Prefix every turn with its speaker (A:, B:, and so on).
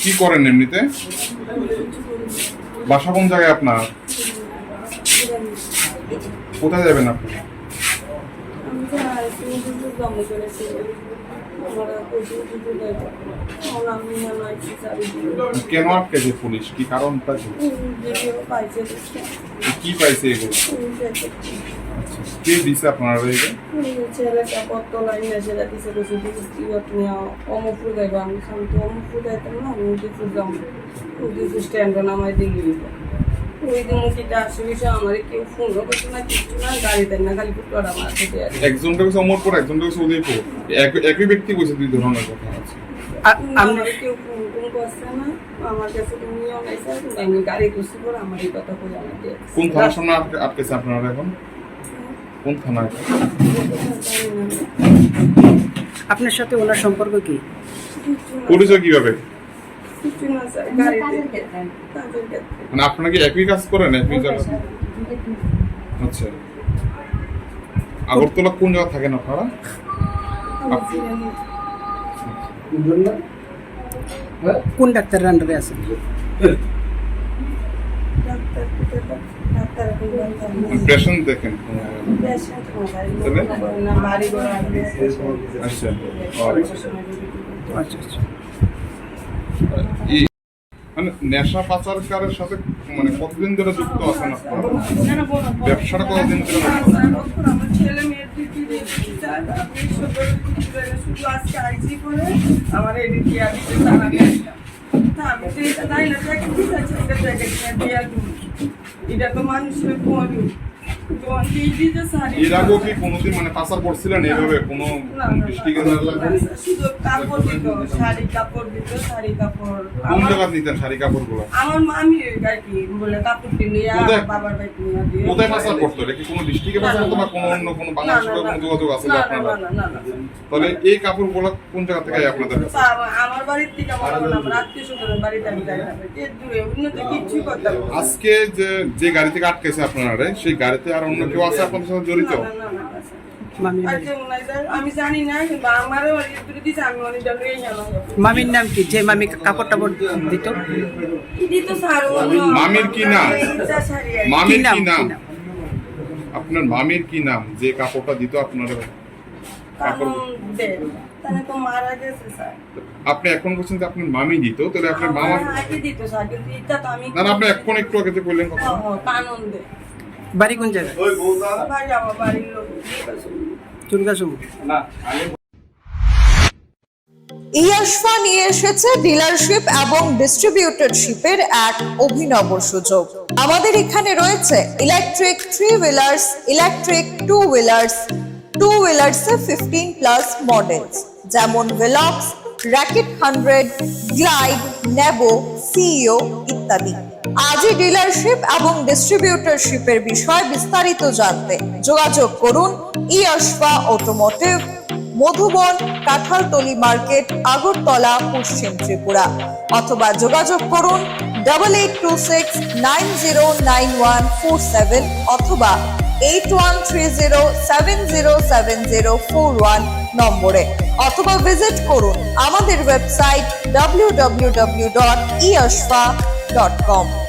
A: কি করেন এমনিতে? বাসা কোন জায়গায় আপনার? কোথায় যাবেন আপনি? কেন আটকেছে পুলিশ? কি কারণটা কি? কি পাইছে এগুলো? আচ্ছা, কে দিছে আপনারা এটা
B: ছেলেটা কত লাইন ছেলে দিছে বসে দিছে তুমি অমুক যাইবা আমি আমি তো অমুক যাইতাম না আমি কিছু যাম কিছু স্ট্যান্ড নামাই দিলি ওই দিন মুখিটা আসে বিষয় আমার কেউ ফোনও করছে না কিছু না গাড়িতে না খালি পুটুয়াটা আমার
A: একজনটা হচ্ছে অমরপুর একজনটা হচ্ছে উদয়পুর। একই ব্যক্তি কইছে দুই ধরনের কথা আছে।
B: আমার কেউ ফোন টোন করছে না আমার কাছে কোনো নিয়ম আছে আমি গাড়ি করছি পরে আমার এই কথা আমার
A: কোন থানার সামনে আটকেছে আপনারা এখন? কোন থানায়
C: আপনার সাথে ওনার সম্পর্ক কি?
A: পরিচয় কীভাবে? মানে আপনারা কি একই কাজ করেন? একই জায়গা আচ্ছা। আগরতলা কোন জায়গা থাকেন আপনারা?
C: কোন ডাক্তারের আন্ডারে আছেন?
A: পেশেন্ট দেখেন। আচ্ছা।
C: আচ্ছা আচ্ছা।
A: মানে নেশা পাচারকারের সাথে মানে কতদিন ধরে যুক্ত আছেন আপনারা? ব্যবসাটা কতদিন ধরে
B: আমার আমি তো এটা তো মানুষের কোয়ারি যখন দিয়ে
A: এর আগেও কি কোনোদিন মানে এইভাবে? কোনো ডিস্ট্রিক্টে
B: শুধু কাপড় দিত শাড়ি কাপড় দিত শাড়ি কাপড়।
A: কোন জায়গা নিতেন শাড়ি কাপড়গুলো?
B: আমার মামি গাড়ি বলে কাপড় কিনে বাবার বাইক নিয়ে দিয়ে
A: কোথায় পাচার করতো? এটা কি কোনো ডিস্ট্রিক্টে পাচার করতো না কোনো অন্য কোনো কোনো যোগাযোগ আছে
B: না,
A: আপনারা। তাহলে এই কাপড়গুলো কোন জায়গা থেকে আপনাদের কাছে?
B: আমার- আমার বাড়ির থেকে আমার আত্মীয় স্বজনের বাড়িতে আমি যাই না। কে দূরে উন্নত কিছুই করতাম
A: আজকে যে যে গাড়ি থেকে আটকেছে আপনারা সেই গাড়িতে আর অন্য কেউ আছে আপনাদের সাথে জড়িত?
C: মামির নাম কি? যে মামি কাপড় টাপড় দিত?
A: মামির কি নাম? মামির
C: নাম,
A: কি নাম? আপনার মামির কি নাম? যে কাপড়টা দিত আপনার? আপনি এখন বলছেন যে আপনার মামি দিত তাহলে আপনার মামা
B: দিত
A: না না আপনি এখন একটু আগে বললেন কথা।
C: বাড়ি কোন জায়গায়?
D: নিয়ে এসেছে ডিলারশিপ এবং ডিস্ট্রিবিউটরশিপের এক অভিনব সুযোগ। আমাদের এখানে রয়েছে electric three wheelers electric two wheelers two হুইলার্সে fifteen plus models যেমন ভেলক্স র্যাকেট হান্ড্রেড গ্লাইড নেব সিইও ইত্যাদি। আজই ডিলারশিপ এবং ডিস্ট্রিবিউটরশিপের বিষয়ে বিস্তারিত জানতে যোগাযোগ করুন ইয়াশফা অটোমোটিভ মধুবন, কাঁঠালতলি মার্কেট, আগরতলা, পশ্চিম ত্রিপুরা অথবা যোগাযোগ করুন double eight two six nine zero nine one four seven অথবা eight one three zero seven zero seven zero four one নম্বরে অথবা ভিজিট করুন আমাদের website W W W dot dot com